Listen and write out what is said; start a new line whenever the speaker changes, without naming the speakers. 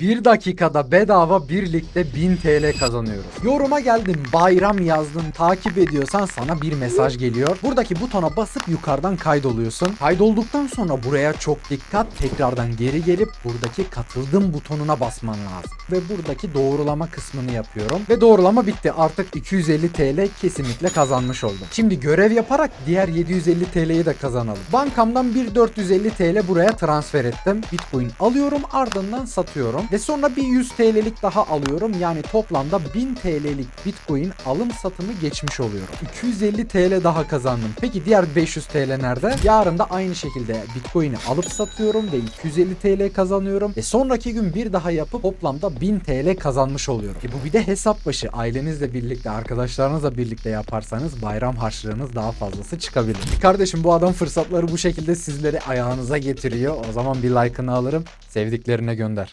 1 dakikada bedava birlikte 1000 TL kazanıyoruz. Yoruma geldin, bayram yazdın, takip ediyorsan sana bir mesaj geliyor. Buradaki butona basıp yukarıdan kaydoluyorsun. Kaydolduktan sonra buraya çok dikkat tekrardan geri gelip buradaki katıldım butonuna basman lazım. Ve buradaki doğrulama kısmını yapıyorum. Ve doğrulama bitti. Artık 250 TL kesinlikle kazanmış oldum. Şimdi görev yaparak diğer 750 TL'yi de kazanalım. Bankamdan bir 450 TL buraya transfer ettim. Bitcoin alıyorum ardından satıyorum. Ve sonra bir 100 TL'lik daha alıyorum. Yani toplamda 1000 TL'lik Bitcoin alım satımı geçmiş oluyorum. 250 TL daha kazandım. Peki diğer 500 TL nerede? Yarın da aynı şekilde Bitcoin'i alıp satıyorum ve 250 TL kazanıyorum. Ve sonraki gün bir daha yapıp toplamda 1000 TL kazanmış oluyorum. E bu bir de hesap başı. Ailenizle birlikte, arkadaşlarınızla birlikte yaparsanız bayram harçlığınız daha fazlası çıkabilir. Kardeşim bu adam fırsatları bu şekilde sizleri ayağınıza getiriyor. O zaman bir like'ını alırım. Sevdiklerine gönder.